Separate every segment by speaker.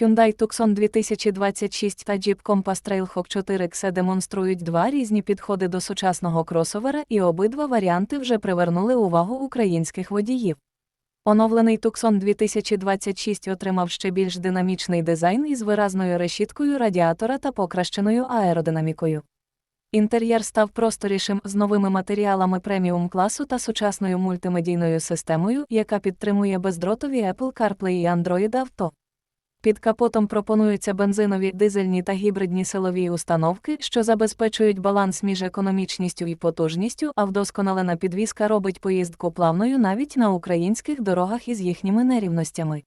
Speaker 1: Hyundai Tucson 2026 та Jeep Compass Trailhawk 4X демонструють два різні підходи до сучасного кросовера, і обидва варіанти вже привернули увагу українських водіїв. Оновлений Tucson 2026 отримав ще більш динамічний дизайн із виразною решіткою радіатора та покращеною аеродинамікою. Інтер'єр став просторішим з новими матеріалами преміум класу та сучасною мультимедійною системою, яка підтримує бездротові Apple CarPlay і Android Auto. Під капотом пропонуються бензинові, дизельні та гібридні силові установки, що забезпечують баланс між економічністю і потужністю, а вдосконалена підвізка робить поїздку плавною навіть на українських дорогах із їхніми нерівностями.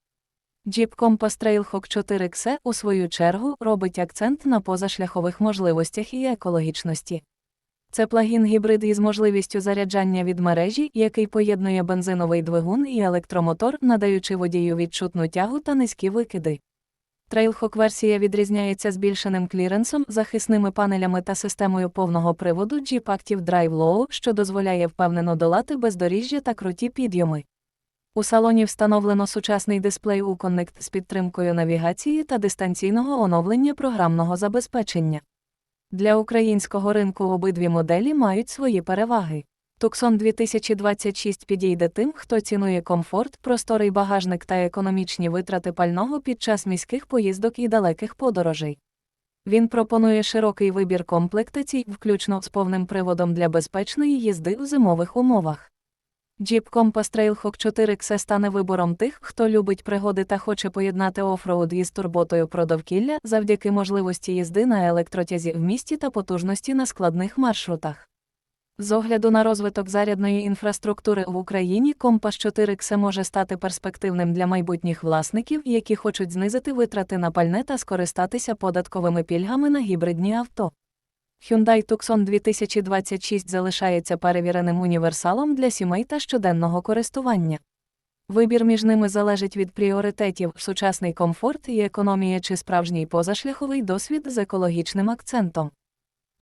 Speaker 1: Jeep Compass Trailhawk 4X, у свою чергу, робить акцент на позашляхових можливостях і екологічності. Це плагін-гібрид із можливістю заряджання від мережі, який поєднує бензиновий двигун і електромотор, надаючи водію відчутну тягу та низькі викиди. Trailhawk версія відрізняється збільшеним кліренсом, захисними панелями та системою повного приводу Active Drive Low, що дозволяє впевнено долати бездоріжжя та круті підйоми. У салоні встановлено сучасний дисплей у Connect з підтримкою навігації та дистанційного оновлення програмного забезпечення. Для українського ринку обидві моделі мають свої переваги. Tucson 2026 підійде тим, хто цінує комфорт, просторий багажник та економічні витрати пального під час міських поїздок і далеких подорожей. Він пропонує широкий вибір комплектацій, включно з повним приводом для безпечної їзди у зимових умовах. Jeep Compass Trailhawk 4X стане вибором тих, хто любить пригоди та хоче поєднати офроуд із турботою про довкілля завдяки можливості їзди на електротязі в місті та потужності на складних маршрутах. З огляду на розвиток зарядної інфраструктури в Україні Compass 4X може стати перспективним для майбутніх власників, які хочуть знизити витрати на пальне та скористатися податковими пільгами на гібридні авто. Hyundai Tucson 2026 залишається перевіреним універсалом для сімей та щоденного користування. Вибір між ними залежить від пріоритетів, сучасний комфорт і економія чи справжній позашляховий досвід з екологічним акцентом.